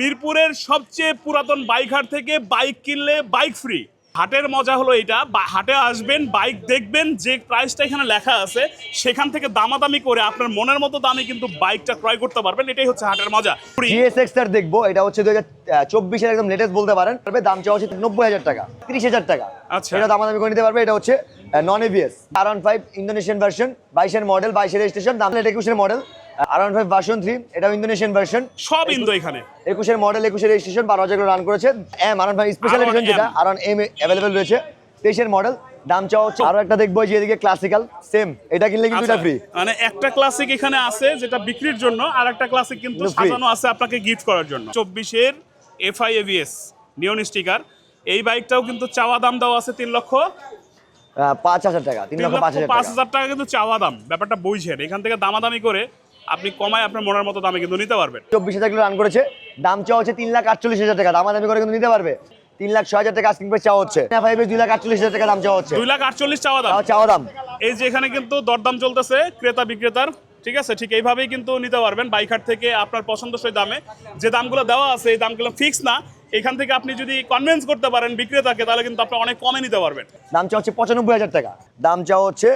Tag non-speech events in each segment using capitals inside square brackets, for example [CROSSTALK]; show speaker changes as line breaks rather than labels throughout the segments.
মিরপুরের সবচেয়ে পুরাতন বাইক হাট থেকে বাইক কিনলে বাইক ফ্রি। হাটের মজা হলো এটা। হাটে আসবেন বাইক দেখবেন যে প্রাইসটা এখানে লেখা আছে সেখান থেকে দামাদামি করে আপনার মনের মতো দামে কিন্তু বাইকটা ক্রয় করতে পারবেন। এটাই হচ্ছে হাটের মজা।
জিএসএক্স দেখব এটা হচ্ছে দুই হাজার চব্বিশের একদম লেটেস্ট বলতে পারেন। তবে দাম চাওয়া হচ্ছে নব্বই হাজার টাকা তিরিশ হাজার টাকা।
আচ্ছা।
এটা দামাদামি করে নিতে পারবে এটা হচ্ছে non ABS R five Indonesian version বাইশের মডেল বাইশের রেজিস্ট্রেশন দাম একুশের model R one five version three এটাও ইন্দোনেশিয়ান ভার্সন
সব ইন্দো এখানে।
একুশের মডেল একুশের রেজিস্ট্রেশন বারো হাজার রান করেছে। M R five special edition যেটা আর এম অ্যাভেলেবেল রয়েছে। তেইশের মডেল দাম চাওয়া হচ্ছে আরও একটা দেখব যে এদিকে ক্লাসিক্যাল সেম এটা কিনলে কিন্তু এটা
আচ্ছা,
ফ্রি
মানে একটা ক্লাসিক এখানে আছে যেটা বিক্রির জন্য আর একটা ক্লাসিক কিন্তু সাজানো আছে আপনাকে গিফট করার জন্য। চব্বিশের এফআই এভিএস নিয়ন স্টিকার এই বাইকটাও কিন্তু চাওয়া দাম দেওয়া আছে তিন লক্ষ।
পাঁচ হাজার টাকা তিন লক্ষ পাঁচ হাজার টাকা।
কিন্তু চাওয়া দাম। ব্যাপারটা বুঝছেন এখান থেকে দামাদামি করে আপনি কমায় আপনার মনের মতো দামে কিন্তু নিতে পারবেন।
চব্বিশ হাজার কিলো রান করেছে দাম চাওয়া হচ্ছে তিন লাখ আটচল্লিশ হাজার টাকা দাম দামি করে কিন্তু নিতে পারবে। তিন লাখ ছয় হাজার টাকা আস্কিং প্রাইস চাওয়া হচ্ছে। ফাইভে দুই লাখ আটচল্লিশ হাজার টাকা দাম চাওয়া হচ্ছে।
দুই লাখ আটচল্লিশ চাওয়া দাম।
চাওয়া দাম।
এই যে এখানে কিন্তু দরদাম চলতেছে ক্রেতা বিক্রেতার ঠিক আছে? ঠিক এইভাবেই কিন্তু নিতে পারবেন বাইকার থেকে আপনার পছন্দসই দামে। যে দামগুলো দেওয়া আছে এই দামগুলো ফিক্স না। এখান থেকে আপনি যদি কনভিন্স করতে পারেন বিক্রেতাকে তাহলে কিন্তু আপনি অনেক কমে নিতে পারবেন।
দাম চাওয়া হচ্ছে পঁচানব্বই হাজার টাকা। দাম চাওয়া হচ্ছে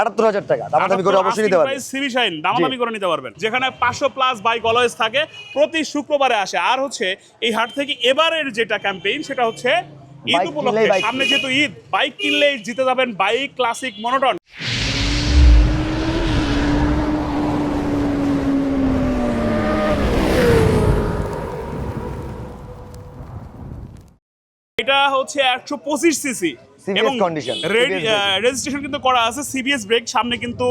আটাত্তর হাজার টাকা। দাম দামি করে অবশ্যই নিতে পারবে
সিবি শাইন দামাদামি করে নিতে পারবেন। যেখানে পাঁচশো প্লাস বাইক অলওয়েজ থাকে প্রতি শুক্রবারে আসে। আর হচ্ছে এই হাট থেকে এবারের যেটা ক্যাম্পেইন সেটা হচ্ছে ঈদ উপলক্ষে। সামনে যেহেতু ঈদ বাইক কিনলেই জিতে যাবেন বাইক ক্লাসিক মনোটন। এটা হচ্ছে একশো পঁচিশ সিসি।
Condition,
রেজিস্ট্রেশন কিন্তু করা আছে সিবিএস ব্রেক সামনে কিন্তু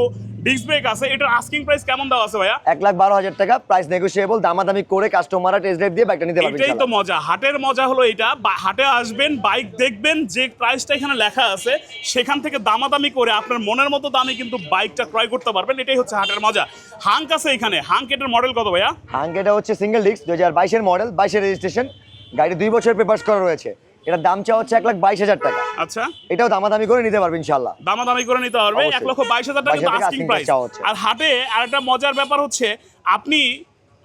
ডিস্ক ব্রেক আছে। এটার আস্কিং প্রাইস কেমন দেওয়া আছে ভাইয়া?
এক লাখ বারো হাজার টাকা প্রাইস নেগোসিয়েবল দামাদামি করে কাস্টমাররা টেস্ট ড্রাইভ দিয়ে বাইকটা নিতে পারবে
এটাই তো মজা। হাটের মজা হলো এটা হাটে আসবেন বাইক দেখবেন যে প্রাইসটা এখানে লেখা আছে সেখান থেকে দামাদামি করে আপনার মনের মতো দামে কিন্তু বাইকটা ক্রয় করতে পারবেন। এটাই হচ্ছে হাটের মজা। হাঙ্ক আছে এখানে। হাঙ্ক এটার মডেল কত ভাইয়া?
হাঙ্ক এটা হচ্ছে সিঙ্গেল ডিস্ক দু হাজার বাইশের মডেল বাইশের রেজিস্ট্রেশন গাড়ি দুই বছর পেপার্স করা রয়েছে। এটার দাম চাওয়া হচ্ছে এক লাখ বাইশ হাজার টাকা।
আচ্ছা।
এটাও দামাদামি করে নিতে পারবে ইনশাল্লাহ
দামাদামি করে নিতে পারবে। এক লক্ষ বাইশ হাজার টাকা
22,000
আস্কিং প্রাইস। আর হাটে আর একটা মজার ব্যাপার হচ্ছে আপনি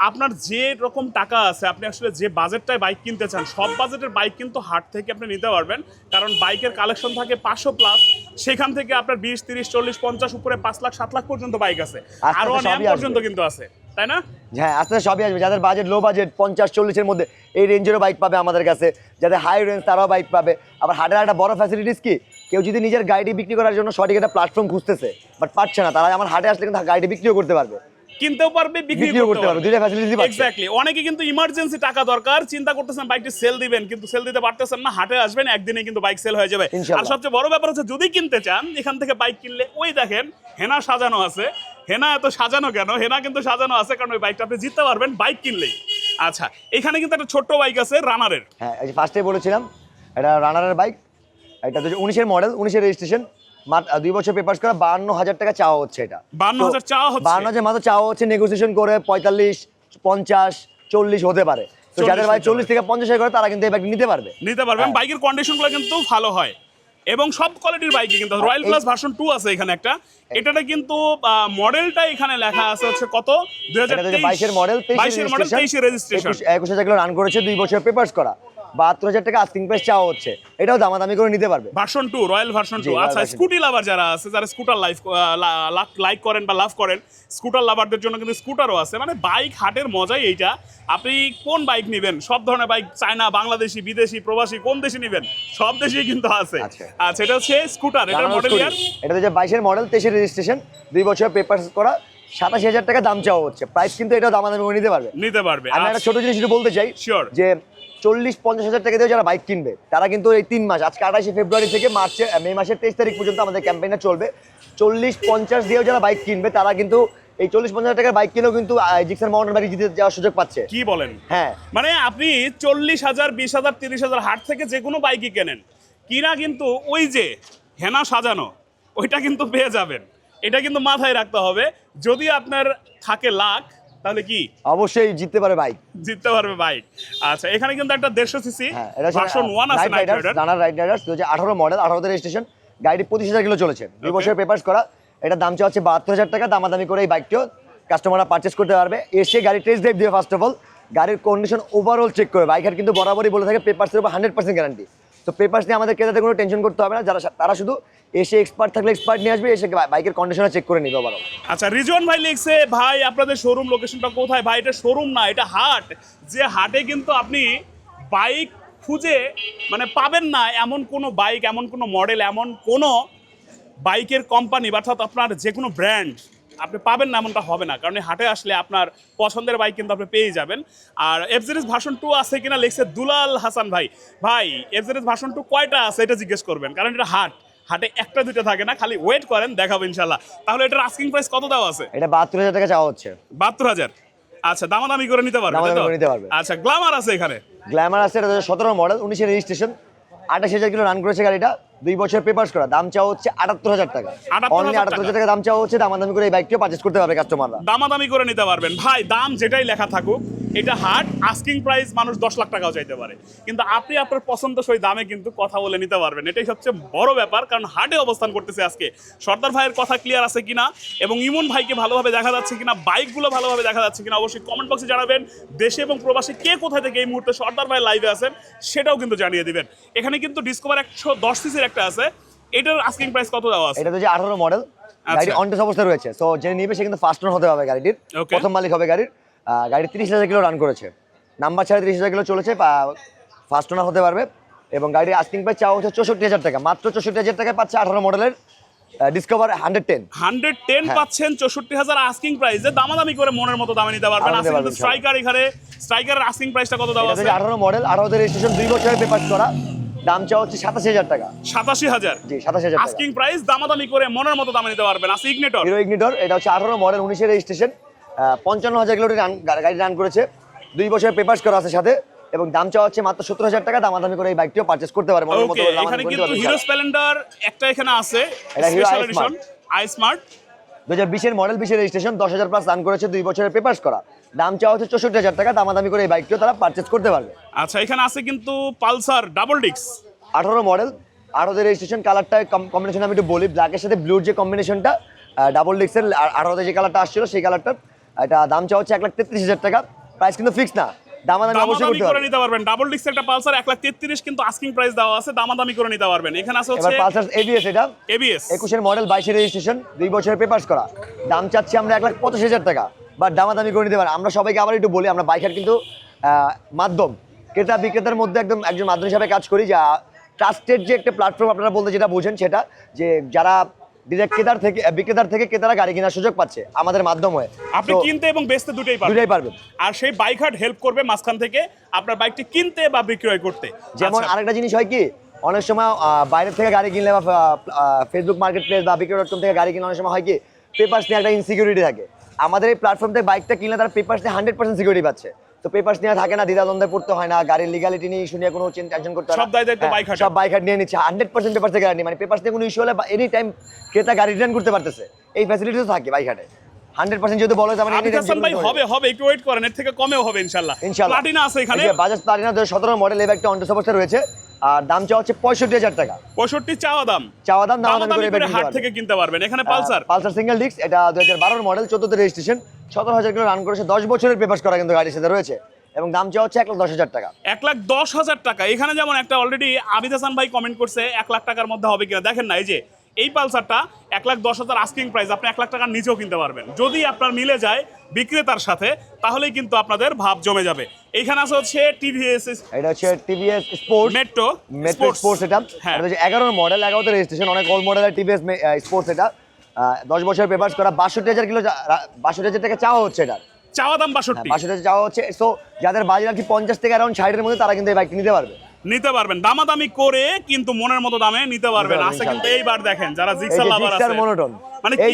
আপনার যে রকম টাকা আছে আপনি আসলে যে বাজেটটায় বাইক কিনতে চান সব বাজেটের বাইক কিন্তু হাট থেকে আপনি নিতে পারবেন। কারণ বাইকের কালেকশন থাকে পাঁচশো প্লাস সেখান থেকে আপনার বিশ তিরিশ চল্লিশ পঞ্চাশ উপরে পাঁচ লাখ সাত লাখ পর্যন্ত বাইক আছে।
আরও।
পর্যন্ত কিন্তু আছে। তাই না?
হ্যাঁ আস্তে আস্তে সবই আসবে। যাদের বাজেট লো বাজেট পঞ্চাশ চল্লিশের মধ্যে এই রেঞ্জেরও বাইক পাবে আমাদের কাছে। যাদের হাই রেঞ্জ তারাও বাইক পাবে। আবার হাটের একটা বড় ফ্যাসিলিটিস কি? কেউ যদি নিজের গাড়ি বিক্রি করার জন্য সঠিক একটা প্ল্যাটফর্ম খুঁজতেছে বাট পাচ্ছে না তারা আমার হাটে আসলে কিন্তু গাড়িটি বিক্রিও করতে পারবে।
কিনতেও পারবে
বিক্রিও করতে পারবে দুইটা ফ্যাসিলিটি পাচ্ছে।
এক্স্যাক্টলি অনেকে কিন্তু ইমার্জেন্সি টাকা দরকার চিন্তা করতেছেন বাইকটি সেল দিবেন। কিন্তু সেল দিতে পারতেছেন না হাটে আসবেন একদিনে কিন্তু বাইক সেল হয়ে যাবে। আর সবচেয়ে বড় ব্যাপার হচ্ছে যদি কিনতে চান এখান থেকে বাইক কিনলে ওই দেখেন হেনা সাজানো আছে। হেনা এত সাজানো কেন? হেনা কিন্তু সাজানো আছে কারণ ওই বাইকটা আপনি জিততে পারবেন বাইক কিনলেই। আচ্ছা এখানে কিন্তু একটা ছোট্ট বাইক আছে রানারের
হ্যাঁ ফার্স্টে বলেছিলাম এটা রানারের বাইক এটা হচ্ছে উনিশের মডেল উনিশের রেজিস্ট্রেশন দুই বছর পেপার্স করা বাহান্ন হাজার টাকা চাওয়া হচ্ছে এটা।
52,000 চাওয়া হচ্ছে?
বাহান্ন হাজার মাত্র চাওয়া হচ্ছে নেগোসিয়েশন করে পঁয়তাল্লিশ পঞ্চাশ চল্লিশ হতে পারে। তো যাদের ভাই চল্লিশ থেকে পঞ্চাশ করে তারা কিন্তু এই বাইক নিতে পারবে।
নিতে পারবেন
হ্যাঁ।
বাইকের কন্ডিশনগুলো কিন্তু ভালো হয়। এবং সব কোয়ালিটির বাইকই কিন্তু রয়্যাল প্লাস ভার্সন টু আছে এখানে একটা। এটাটা কিন্তু মডেলটা এখানে লেখা আছে হচ্ছে কত? দুই হাজার
বাইশের মডেল
বাইশের মডেল তেইশের রেজিস্ট্রেশন
একুশ হাজার রান করেছে দুই বছর পেপার্স করা। বাহাত্তর হাজার টাকা আস্কিং প্রাইস চাওয়া হচ্ছে। এটাও দামাদামি করে নিতে পারবে।
Version two royal version two আচ্ছা স্কুটি লাভার যারা আছে যারা স্কুটার লাইফ লাইক করেন বা লাভ করেন স্কুটার লাভারদের জন্য কিন্তু স্কুটারও আছে। মানে বাইক হাটের মজাই এইটা। আপনি কোন বাইক নেবেন? সব ধরনের বাইক চায়না বাংলাদেশি বিদেশি প্রবাসী কোন দেশে নেবেন? সব দেশেই কিন্তু আছে।
আচ্ছা।
আচ্ছা এটা হচ্ছে স্কুটার এটার মডেল ইয়ার
এটা হচ্ছে বাইশের মডেল তেইশের রেজিস্ট্রেশন দুই বছর পেপার করা সাতাশি হাজার টাকা দাম চাওয়া হচ্ছে। প্রাইস কিন্তু এটাও দামাদামি করে নিতে পারবে।
নিতে পারবে।
আমি একটা ছোট জিনিস বলতে চাই. যে চল্লিশ পঞ্চাশ হাজার টাকা দিয়ে যারা বাইক কিনবে তারা কিন্তু এই তিন মাস আজকে আঠাশে ফেব্রুয়ারি থেকে মার্চে মে মাসের তেইশ তারিখ পর্যন্ত আমাদের ক্যাম্পেইনটা চলবে। চল্লিশ পঞ্চাশ দিয়েও যারা বাইক কিনবে তারা কিন্তু এই চল্লিশ পঞ্চাশ টাকার বাইক কিনেও কিন্তু জিক্সার মাউন্টেন বাইক জিতে যাওয়ার সুযোগ পাচ্ছে।
কি বলেন?
হ্যাঁ।
মানে আপনি চল্লিশ হাজার বিশ হাজার তিরিশ হাজার হাট থেকে যে কোনো বাইকই কেনেন কিনা কিন্তু ওই যে হেনা সাজানো ওইটা কিন্তু পেয়ে যাবেন। এটা কিন্তু মাথায় রাখতে হবে। যদি আপনার থাকে লাখ তাহলে কি?
অবশ্যই জিততে পারে বাইক।
জিততে পারবে বাইক। আচ্ছা এখানে কিন্তু একটা দেড়শো সিসি
হ্যাঁ
ভার্সন ওয়ান আছে night
riders
rider
runner ride riders দু আঠারো মডেল আঠারোতে রেজিস্ট্রেশন গাড়ি পঁচিশ হাজার কিলো চলেছে। দুই
Okay.
বছর পেপার্স করা এটা দাম চাচ্ছে বাহাত্তর হাজার টাকা দামাদামি করে এই বাইকটিও কাস্টমাররা পারচেস করতে পারবে। এসে গাড়ি টেস্ট ড্রাইভ দিয়ে ফার্স্ট অফ অল গাড়ির কন্ডিশন ওভারঅল চেক করে বাইক হাট কিন্তু বরাবরই বলে থাকে পেপারসের উপর হান্ড্রেড পার্সেন্ট গ্যারান্টি তো পেপারস নিয়ে আমাদের ক্রেতাদের কোনো টেনশন করতে হবে না। যারা তারা শুধু এসে এক্সপার্ট থাকলে এক্সপার্ট নিয়ে আসবে, এসে বাইকের কন্ডিশনটা চেক করে নিবে ওভারঅল
আচ্ছা রিজন ভাই লিখছে, ভাই, আপনাদের শোরুম লোকেশনটা কোথায়? ভাই, এটা শোরুম না, এটা হাট। যে হাটে কিন্তু আপনি বাইক খুঁজে মানে পাবেন না এমন কোনো বাইক, এমন কোনো মডেল এমন কোনো বাইকের কোম্পানি অর্থাৎ আপনার যে কোনো ব্র্যান্ড আপনি পাবেন না এমনটা হবে না। কারণ এই হাটে আসলে আপনার পছন্দের বাইক কিন্তু আপনি পেয়ে যাবেন। আর এফ জিরিস ভার্সন টু আছে কিনা লিখছে দুলাল হাসান ভাই। ভাই এফ জিরিস ভার্সন টু কয়টা আছে এটা জিজ্ঞেস করবেন। কারণ এটা হাট। হাটে একটা দুটো থাকে না খালি ওয়েট করেন দেখাবো ইনশাল্লাহ তাহলে এটার আস্কিং প্রাইস কত দাও আছে?
এটা বাহাত্তর হাজার টাকা চাওয়া হচ্ছে।
বাহাত্তর হাজার? আচ্ছা দামাদামি করে নিতে পারবে
নিতে পারবে।
আচ্ছা গ্ল্যামার আছে এখানে।
গ্ল্যামার আছে এটা সতেরো মডেল উনিশের রেজিস্ট্রেশন আঠাশ হাজার কিলো রান করেছে গাড়িটা। দুই বছর পেপার্স করা দাম চাওয়া হচ্ছে আটাত্তর হাজার টাকা।
78,000
অনলি আটাত্তর হাজার টাকা দাম চাওয়া হচ্ছে দামাদামি করে এই বাইকটিও পারচেস করতে পারবে কাস্টমাররা
দামাদামি করে নিতে পারবেন। ভাই দাম যেটাই লেখা থাকুক এটা হাট আস্কিং প্রাইস মানুষ দশ লাখ টাকাও চাইতে পারে। কিন্তু আপনি আপনার পছন্দসই দামে কিন্তু কথা বলে নিতে পারবেন। এটাই সবচেয়ে বড় ব্যাপার কারণ হাটে অবস্থান করতেছে আজকে। সর্দার ভাইয়ের কথা ক্লিয়ার আছে কিনা এবং ইমন ভাইকে ভালোভাবে দেখা যাচ্ছে কিনা বাইকগুলো ভালোভাবে দেখা যাচ্ছে কিনা অবশ্যই কমেন্ট বক্সে জানাবেন। দেশে এবং প্রবাসী কে কোথায় থেকে এই মুহূর্তে সর্দার ভাই লাইভে আছেন সেটাও কিন্তু জানিয়ে দিবেন। এখানে কিন্তু ডিসকভার একশো দশ সিসির একটা আছে। এটার আস্কিং প্রাইস কত দেওয়া আছে?
এটা তো যে আঠারো মডেল গাড়ি। অনটেস অবস্থায় রয়েছে। সো যে নিবে সে কিন্তু ফার্স্ট হতে হবে গাড়িটির. প্রথম মালিক হবে গাড়ির। গাড়ি তিরিশ হাজার কিলো রান করেছে। নাম্বার ছাড়া তিরিশ হাজার কিলো চলেছে ফার্স্ট ওনার হতে পারবে। এবং গাড়ির আস্কিং প্রাইস চাওয়া হচ্ছে চৌষট্টি হাজার টাকা। মাত্র চৌষট্টি হাজার টাকায় পাচ্ছে আঠারো মডেলের Discover hundred ten
hundred ten. পাচ্ছেন চৌষট্টি হাজার আস্কিং প্রাইসে দামাদামি করে মনের মতো দামে নিতে পারবেন।
দামে
স্ট্রাইকার এখানে স্ট্রাইকারের আস্কিং প্রাইসটা কত দেওয়া আছে?
আঠারো মডেল আঠারোতে রেজিস্ট্রেশন দুই বছরের পেপার করা। দাম চাওয়া হচ্ছে সাতাশি হাজার টাকা।
সাতাশি হাজার।
জি সাতাশি হাজার
আস্কিং প্রাইস দামাদামি করে মনের মতো দামে নিতে পারবেন। আছে ইগনেটর
হিরো ইগনিটর এটা হচ্ছে আঠারো মডেল উনিশের রেজিস্ট্রেশন পঞ্চান্ন হাজার কিলোমিটার রান গাড়ি রান করেছে। দুই বছরের পেপার্স করা আছে সাথে এবং দাম চাওয়া হচ্ছে মাত্র সত্তর হাজার টাকা। দামাদামি করে এই বাইকটিও পারচেস করতে পারে মনের মতো
ওকে
করে দামাদামি
এখানে কিন্তু হিরো স্প্লেন্ডার একটা এখানে আছে
এটা Hero
special
i
edition I smart
দু হাজার বিশের মডেল বিশের রেজিস্ট্রেশন দশ হাজার প্লাস রান করেছে দুই বছরের পেপার্স করা দাম চাওয়া হচ্ছে চৌষট্টি হাজার টাকা দামাদামি করে এই বাইকটিও তারা পারচেস করতে পারবে।
আচ্ছা এখানে আছে কিন্তু পালসার ডাবল ডিক্স
আঠারো মডেল আঠারোতে রেজিস্ট্রেশন কালারটা কম্বিনেশন আমি একটু বলি ব্ল্যাকের সাথে ব্লুর যে কম্বিনেশনটা ডাবল ডিক্সের আঠারোতে যে কালারটা আসছিল সেই কালারটা এটা দাম চাওয়া হচ্ছে এক লাখ তেত্রিশ হাজার টাকা। প্রাইস কিন্তু ফিক্স না। দামাদামি অবশ্যই করতে
করে নিতে পারবেন। ডাবল ডিক্স একটা পালসার লাখ তেত্রিশ কিন্তু আস্কিং প্রাইস দেওয়া আছে দামাদামি করে নিতে পারবেন। এখানে আছে
এবার
হচ্ছে
পালসার এবিএস এটা।
এবিএস
একুশের মডেল রেজিস্ট্রেশন দুই বছরের পেপার্স করা। দাম চাচ্ছি আমরা এক লাখ পঁচাশি হাজার টাকা। বা দামাদামি করে নিতে আমরা সবাইকে আবার একটু বলি আমরা বাইকের কিন্তু মাধ্যম। ক্রেতা বিক্রেতার মধ্যে একদম একজন মাধ্যম হিসাবে কাজ করি যা ট্রাস্টেড যে একটা প্ল্যাটফর্ম আপনারা বলতে যেটা বোঝেন সেটা যে যারা ডিরেক্ট ক্রেতার থেকে বিক্রেতার থেকে ক্রেতারা গাড়ি কেনার সুযোগ পাচ্ছে আমাদের মাধ্যম। হয়ে
আপনি কিনতে এবং বেচতে দুটোই পারবেন।
দুটাই পারবেন।
আর সেই বাইক হাট হেল্প করবে মাঝখান থেকে আপনার বাইকটি কিনতে বা বিক্রয় করতে।
যেমন
আচ্ছা,
আরেকটা জিনিস হয় কি অনেক সময় বাইরের থেকে গাড়ি কিনলে বা ফেসবুক মার্কেট প্লেস বা বিক্রয় ডট কম থেকে গাড়ি কিনলে অনেক সময় হয় কি পেপার্স নিয়ে একটা ইনসিকিউরিটি থাকে। আমাদের এই প্ল্যাটফর্ম থেকে বাইকটা কিনলে তারা পেপার্স নিয়ে হান্ড্রেড পার্সেন্ট সিকিউরিটি পাচ্ছে। তো পেপার নিয়ে থাকে না দ্বিধাদ্বন্দ্বে পড়তে হয় না গাড়ির লিগালিটি নিয়ে ইস্যু নিয়ে কোনো টেনশন করতে হয়
সব দায় দায়িত্ব
হ্যাঁ, সব বাইক হাট নিয়ে নিচ্ছে হান্ড্রেড পার্সেন্ট পেপার থেকে মানে পেপার নিয়ে কোনো ইস্যু হলে এনি টাইম ক্রেতা গাড়ি রিটার্ন করতে পারতেছে এই ফ্যাসিলিটিও থাকে বাইক হাটে হান্ড্রেড পার্সেন্ট যদি বলো তার
আবিদ
anytime
হাসান ভাই হবে হবে একটু ওয়েট করেন এর থেকে কমেও হবে ইনশাল্লাহ।
ইনশাল্লাহ।
প্লাটিনা আছে এখানে।
বাজাজ প্লাটিনা দু সতেরো মডেল এই ব্যাগটা অবস্থা রয়েছে। আর দাম চাওয়া হচ্ছে পঁয়ষট্টি হাজার টাকা।
পঁয়ষট্টি চাওয়া দাম।
চাওয়া দাম দাম
করে হাট থেকে কিনতে পারবেন। এখানে পালসার।
পালসার সিঙ্গেল ডিস্ক এটা দু হাজার বারোর মডেল চোদ্দতে রেজিস্ট্রেশন সতেরো হাজার কিলো রান করেছে দশ বছরের পেপার করা কিন্তু গাড়ির সাথে রয়েছে। এবং দাম চাওয়া হচ্ছে এক লাখ দশ হাজার টাকা।
এক লাখ দশ হাজার টাকা। এখানে যেমন একটা অলরেডি আবিদ হাসান ভাই কমেন্ট করছে এক লাখ টাকার মধ্যে হবে কিনা। দেখেন না এই যে এই পালসারটা এক লাখ দশ হাজার আস্কিং প্রাইস আপনি এক লাখ টাকার নিচেও কিনতে পারবেন। যদি আপনার মিলে যায় বিক্রেতার সাথে তাহলেই কিন্তু আপনাদের ভাব জমে যাবে। এইখানে আছে হচ্ছে টিভিএস
এটা হচ্ছে TVS sports
metro
metro sports এটা।
হ্যাঁ।
এটা হচ্ছে এগারোর মডেল এগারোতে রেজিস্ট্রেশন অনেক ওল্ড মডেলের টিভিএস স্পোর্টস এটা। দশ বছরের পেপার করা বাষট্টি হাজার কিলো বাষট্টি হাজার টাকা চাওয়া হচ্ছে এটা।
চাওয়া দাম বাষট্টি।
বাষট্টি হাজার চাওয়া হচ্ছে। সো যাদের বাজেট আর কি পঞ্চাশ থেকে অ্যারাউন্ড ষাটের মধ্যে তারা কিন্তু এই বাইকটি নিতে পারবে।
নিতে পারবেন। দামাদামি করে কিন্তু মনের মতো দামে নিতে পারবেন। আছে কিন্তু এইবার দেখেন যারা জিক্সার লাভার আছে
মনোটন।
মানে কি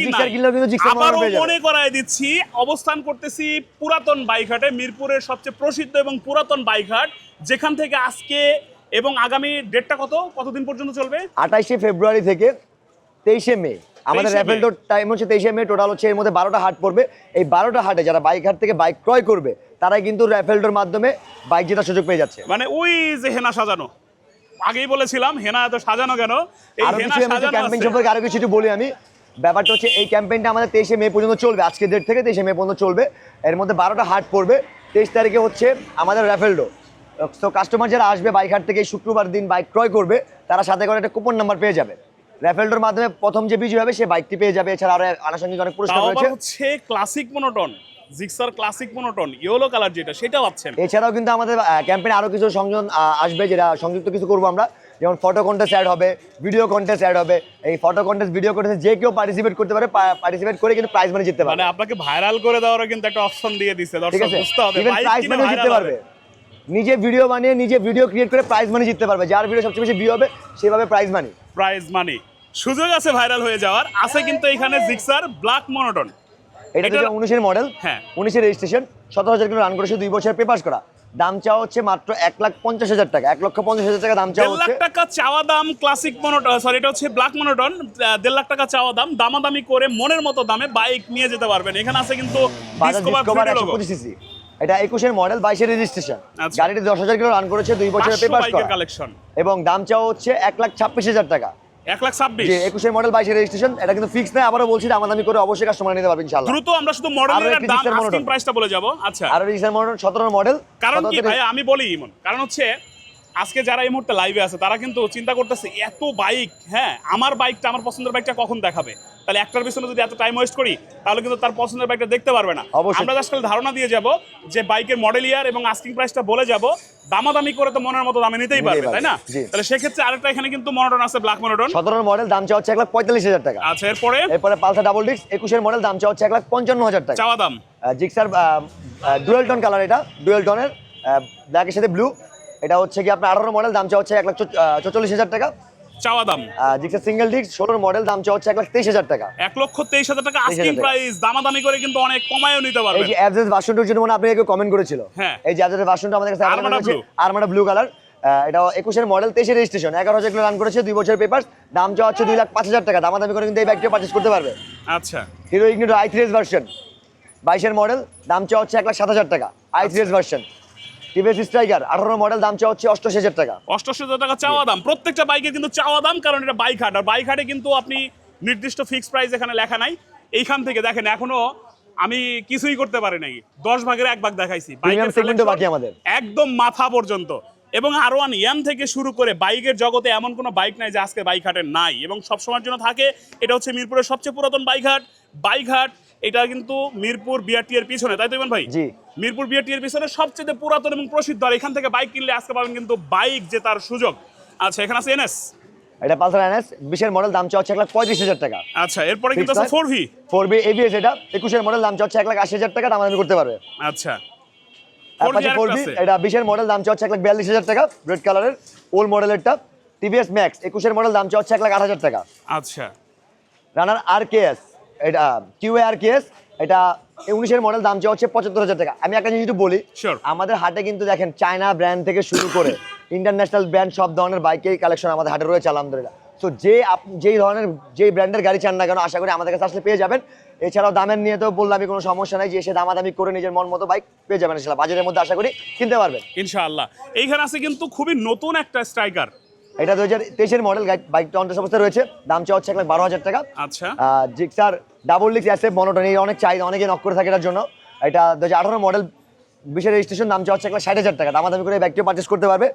আবারও। মনে করায় দিচ্ছি অবস্থান করতেছি পুরাতন বাইকহাটে মিরপুরের সবচেয়ে প্রসিদ্ধ এবং পুরাতন বাইকহাট যেখান থেকে আজকে এবং আগামী ডেটটা কত? কতদিন পর্যন্ত চলবে?
আঠাইশে ফেব্রুয়ারি থেকে তেইশে মে। আমাদের
23 মে।
র্যাফেল টাইম হচ্ছে তেইশে মে টোটাল হচ্ছে এর মধ্যে বারোটা হাট পড়বে। এই বারোটা হাটে যারা বাইক হাট থেকে বাইক ক্রয় করবে তারাই কিন্তু র্যাফেলডোর মাধ্যমে বাইক জেতার সুযোগ পেয়ে যাচ্ছে।
মানে ওই যে হেনা সাজানো আগেই বলেছিলাম হেনা এত সাজানো কেন? আরও
কিছু ক্যাম্পেইন সম্পর্কে আরও কিছু একটু বলি আমি। ব্যাপারটা হচ্ছে এই ক্যাম্পেইনটা আমাদের তেইশে মে পর্যন্ত চলবে আজকে ডেট থেকে তেইশে মে পর্যন্ত চলবে। এর মধ্যে বারোটা হাট পড়বে তেইশ তারিখে হচ্ছে আমাদের র্যাফেলডো তো কাস্টমার যারা আসবে বাইক হাট থেকে শুক্রবার দিন বাইক ক্রয় করবে তারা সাথে করে একটা কুপন নাম্বার পেয়ে যাবে। র্যাফেলডোর মাধ্যমে প্রথম যে বিজয় হবে সে বাইকটি পেয়ে যাবে। এছাড়া আরও আনুষঙ্গিক অনেক পুরস্কার রয়েছে।
হচ্ছে classic monotone Gixxer classic monotone yellow colour যেটা সেটা পাচ্ছেন।
এছাড়াও কিন্তু আমাদের ক্যাম্পেইনে আরও কিছু সংযোজন আসবে যেটা সংযুক্ত কিছু করব আমরা। যেমন ফটো কন্টেস্ট অ্যাড হবে ভিডিও কন্টেস্ট অ্যাড হবে। এই ফটো কন্টেস্ট ভিডিও কন্টেস্ট যে কেউ পার্টিসিপেট করতে পারে পার্টিসিপেট করে কিন্তু প্রাইজ মানি জিততে পারে মানে
আপনাকে ভাইরাল করে দেওয়ারও কিন্তু একটা অপশন দিয়ে দিছে দর্শক বুঝতে হবে
প্রাইজ মানি জিততে পারবে। নিজে ভিডিও বানিয়ে নিজে ভিডিও ক্রিয়েট করে প্রাইজ মানি জিততে পারবে। যার ভিডিও সবচেয়ে বেশি ভিউ হবে সেভাবে প্রাইজ মানি
প্রাইজ মানি সুযোগ আছে ভাইরাল হয়ে যাওয়ার। আছে কিন্তু এখানে জিক্সার ব্ল্যাক মনোটন
এটা হচ্ছে উনিশের মডেল।
হ্যাঁ।
উনিশের রেজিস্ট্রেশন সতেরো হাজার কিলো রান করেছে দুই বছর পেপার করা। দাম চাওয়া হচ্ছে মাত্র এক লাখ পঞ্চাশ হাজার টাকা। এক লক্ষ পঞ্চাশ হাজার টাকা দাম চাওয়া
দেড় লাখ টাকা চাওয়া দাম ক্লাসিক মোনোটন সরি এটা হচ্ছে ব্ল্যাক মোনোটন দেড় লাখ টাকা চাওয়া দাম। দামাদামি করে মনের মতো দামে বাইক নিয়ে যেতে পারবেন। এখানে আছে কিন্তু
সিসি এটা একুশের মডেল বাইশের রেজিস্ট্রেশন
আচ্ছা।
গাড়িটি দশ হাজার কিলো রান করেছে দুই বছরের পেপার
কালেকশন
এবং দাম চাওয়া হচ্ছে এক লাখ ছাব্বিশ হাজার টাকা।
এক লাখ ছাব্বিশ।
একুশে মডেল বাইশের রেজিস্ট্রেশন এটা কিন্তু ফিক্স নয় আবারও বলছি দামাদামি করে অবশ্যই কাস্টমার নিতে পারবেন ইনশাল্লাহ
দ্রুত আমরা শুধু মডেলের
একটি
দাম আস্কিং প্রাইসটা বলে যাব। আচ্ছা।
আর রেজিস্ট্রেশন মডেল সতেরো মডেল
কারণ কি ভাই আমি বলি ইমন কারণ হচ্ছে আজকে যারা এই মুহূর্তে লাইভে আছে তারা কিন্তু চিন্তা করতেছে এত বাইক হ্যাঁ আমার বাইকটা আমার পছন্দের বাইকটা কখন দেখাবে? তাহলে একটার পিছনে যদি এত টাইম ওয়েস্ট করি তাহলে কিন্তু তার পছন্দের বাইকটা দেখতে পারবে না। আমরা খালি ধারণা দিয়ে যাব যে বাইকের মডেল ইয়ার এবং আস্কিং প্রাইসটা বলে যাব দামাদামি করে তো মনের মতো দামে নিতেই পারবে তাই না? তাহলে সেক্ষেত্রে আরেকটা এখানে কিন্তু মনোটন আছে ব্ল্যাক মনোটন
সতেরো মডেল দাম চাওয়া হচ্ছে এক লাখ পঁয়তাল্লিশ হাজার টাকা।
আচ্ছা এরপরে?
এরপরে পালসার ডাবল ডিস্ক একুশের মডেল দাম চাওয়া হচ্ছে এক লাখ পঞ্চান্ন হাজার টাকা।
চাওয়া দাম।
জিক্সার ডুয়েল টন কালার এটা ডুয়েল টনের ব্ল্যাকের সাথে ব্লু এটা হচ্ছে কি আপনার আঠারো মডেল দাম চাওয়া হচ্ছে এক লাখ চল্লিশ হাজার টাকা।
চাওয়া দাম?
জিক্সার সিঙ্গেল ডিস্ক ষোলোর মডেল দাম চাওয়া হচ্ছে এক লাখ তেইশ হাজার টাকা।
এক লক্ষ তেইশ হাজার টাকা আস্কিং প্রাইস দামাদামি করে কিন্তু অনেক কমায়ও নিতে
এই যে অ্যাভরেজ ভার্সনটার জন্য মানে আপনি কেউ কমেন্ট করেছিল।
হ্যাঁ।
এই যে অ্যাভরেজ ভার্সনটা আমাদের কাছে ব্লু কালার এটা একুশের মডেল তেইশের রেজিস্ট্রেশন এগারো হাজার কিলো রান করেছে দুই বছরের পেপার দাম চাওয়া হচ্ছে দুই লাখ পাঁচ হাজার টাকা। দামাদামি করে কিন্তু এই বাইকটা পারচেস করতে পারবে।
আচ্ছা।
Hero Ignitor I three version বাইশের মডেল দাম চাওয়া হচ্ছে এক লাখ সাত হাজার টাকা। I three version TVS Striker আঠারো মডেল দাম চাওয়া হচ্ছে অষ্টআশি হাজার টাকা।
অষ্টআশি হাজার টাকা চাওয়া দাম। প্রত্যেকটা বাইকে কিন্তু চাওয়া দাম কারণ এটা বাইক হাট আর বাইক হাটে কিন্তু আপনি নির্দিষ্ট ফিক্সড প্রাইস এখানে লেখা নাই। এইখান থেকে দেখেন এখনও আমি কিছুই করতে পারি নাই। দশ ভাগের এক ভাগ দেখাইছি। বাইকের
আমাদের।
একদম মাথা পর্যন্ত। এবং আর ওয়ান ইয়ান থেকে শুরু করে বাইকের জগতে এমন কোনো বাইক নাই যে আজকে বাইক হাটে নাই এবং সব সময়ের জন্য থাকে। এটা হচ্ছে মিরপুরের সবচেয়ে পুরাতন বাইক হাট। বাইক হাট এটা কিন্তু মিরপুর বিআরটি এর পিছনে তাই তো ইমন ভাই?
জি।
মিরপুর বিআরটি এর পিছনে সবচেয়ে পুরাতন এবং প্রসিদ্ধ আর এখান থেকে বাইক কিনলে আজকে পাবেন কিন্তু বাইক যে তার সুযোগ। আচ্ছা এখানে আছে এনএস
এটা পালসার এনএস বিশের মডেল দাম চাওয়া হচ্ছে এক লাখ পঁয়ত্রিশ হাজার টাকা।
আচ্ছা এরপরে কিন্তু আছে four V
four B ABS এটা একুশের মডেল দাম চাওয়া হচ্ছে এক লাখ আশি হাজার টাকা দামাদামি করতে পারবে।
আচ্ছা।
অ্যাপাচি ফোর বি এটা বিশের মডেল দাম চাওয়া হচ্ছে এক লাখ বিয়াল্লিশ হাজার টাকা। রেড কালারের ওল্ড মডেলেরটা টিভিএস ম্যাক্স একুশের মডেল দাম চাওয়া হচ্ছে এক লাখ আট হাজার টাকা।
আচ্ছা।
রানার আর কে এস এটা কিউএ আর কে এস এটা উনিশের মডেল দাম চাওয়া হচ্ছে পঁচাত্তর হাজার টাকা। আমি একটা জিনিস একটু বলি. আমাদের হাটে কিন্তু দেখেন চায়না ব্র্যান্ড থেকে শুরু করে ইন্টারন্যাশনাল ব্র্যান্ড সব ধরনের বাইকের কালেকশন আমাদের হাটে রয়েছে আলহামদুলিল্লাহ। তো যে যেই ধরনের যেই ব্র্যান্ডের গাড়ি চান না কেন আশা করি আমাদের কাছে আসলে পেয়ে যাবেন। এছাড়াও দামের নিয়ে তো বললামই কোনো সমস্যা নাই যে এসে দামাদামি করে নিজের মন মতো বাইক পেয়ে যাবেন ইনশাল্লাহ। বাজারের মধ্যে আশা করি কিনতে পারবেন।
ইনশাআল্লাহ। এইখানে আছে কিন্তু খুবই নতুন একটা স্ট্রাইকার
এটা দু হাজার তেইশের মডেল বাইকটা অন্তর অবস্থায় রয়েছে। দাম চাওয়া হচ্ছে এক লাখ বারো হাজার টাকা।
আচ্ছা।
জিক্সার ডাবল ডিক্স অ্যাসেপ মনোটন এই অনেক চাই অনেকে নক করে থাকে এটার জন্য। এটা দু হাজার আঠারো মডেল বিশের রেজিস্ট্রেশন দাম চাওয়া হচ্ছে এক লাখ ষাট হাজার টাকা। দামাদামি করে ব্যাগটিও পারচেস করতে পারবে।